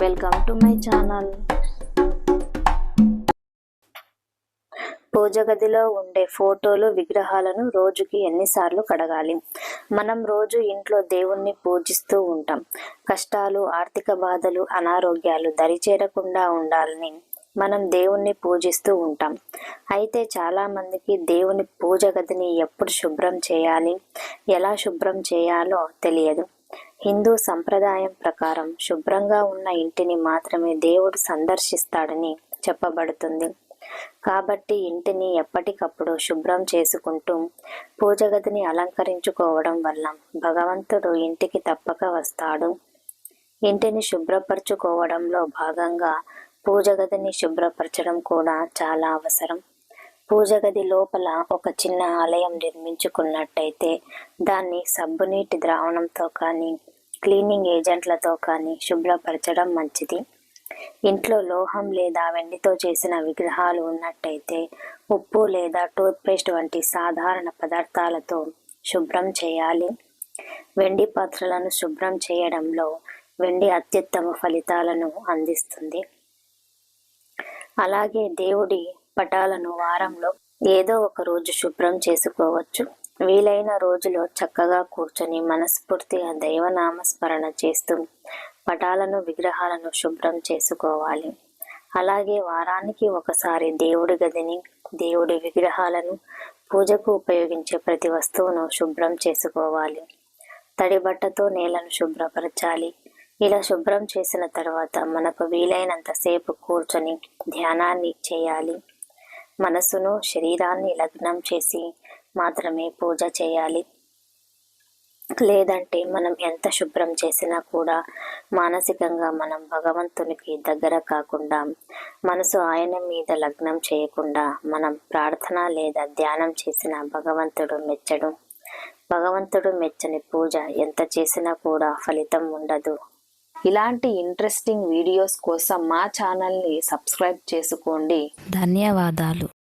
Welcome to my channel పూజ గదిలో ఉండే ఫోటోలు విగ్రహాలను రోజుకి ఎన్నిసార్లు కడగాలి. మనం రోజు ఇంట్లో దేవుణ్ణి పూజిస్తూ ఉంటాం. కష్టాలు ఆర్థిక బాధలు అనారోగ్యాలు దరిచేరకుండా ఉండాలని మనం దేవుణ్ణి పూజిస్తూ ఉంటాం. అయితే చాలా మందికి దేవుని పూజ గదిని ఎప్పుడు శుభ్రం చేయాలి ఎలా శుభ్రం చేయాలో తెలియదు. హిందూ సంప్రదాయం ప్రకారం శుభ్రంగా ఉన్న ఇంటిని మాత్రమే దేవుడు సందర్శిస్తాడని చెప్పబడుతుంది. కాబట్టి ఇంటిని ఎప్పటికప్పుడు శుభ్రం చేసుకుంటూ పూజగదిని అలంకరించుకోవడం వల్ల భగవంతుడు ఇంటికి తప్పక వస్తాడు. ఇంటిని శుభ్రపరచుకోవడంలో భాగంగా పూజ గదిని శుభ్రపరచడం కూడా చాలా అవసరం. పూజ గది లోపల ఒక చిన్న ఆలయం నిర్మించుకున్నట్టయితే దాన్ని సబ్బునీటి ద్రావణంతో కానీ క్లీనింగ్ ఏజెంట్లతో కానీ శుభ్రపరచడం మంచిది. ఇంట్లో లోహం లేదా వెండితో చేసిన విగ్రహాలు ఉన్నట్టయితే ఉప్పు లేదా టూత్పేస్ట్ వంటి సాధారణ పదార్థాలతో శుభ్రం చేయాలి. వెండి పాత్రలను శుభ్రం చేయడంలో వెండి అత్యుత్తమ ఫలితాలను అందిస్తుంది. అలాగే దేవుడి పటాలను వారంలో ఏదో ఒక రోజు శుభ్రం చేసుకోవచ్చు. వీలైన రోజులో చక్కగా కూర్చొని మనస్ఫూర్తిగా దైవనామస్మరణ చేస్తూ పటాలను విగ్రహాలను శుభ్రం చేసుకోవాలి. అలాగే వారానికి ఒకసారి దేవుడి గదిని దేవుడి విగ్రహాలను పూజకు ఉపయోగించే ప్రతి వస్తువును శుభ్రం చేసుకోవాలి. తడి బట్టతో నేలను శుభ్రపరచాలి. ఇలా శుభ్రం చేసిన తర్వాత మనకు వీలైనంత సేపు కూర్చొని ధ్యానాన్ని చేయాలి. మనసును శరీరాన్ని లగ్నం చేసి మాత్రమే పూజ చేయాలి. లేదంటే మనం ఎంత శుభ్రం చేసినా కూడా మానసికంగా మనం భగవంతునికి దగ్గర కాకుండా మనసు ఆయన మీద లగ్నం చేయకుండా మనం ప్రార్థన లేదా ధ్యానం చేసిన భగవంతుడు మెచ్చడు. భగవంతుడు మెచ్చని పూజ ఎంత చేసినా కూడా ఫలితం ఉండదు. ఇలాంటి ఇంట్రెస్టింగ్ వీడియోస్ కోసం మా ఛానల్ని సబ్స్క్రైబ్ చేసుకోండి. ధన్యవాదాలు.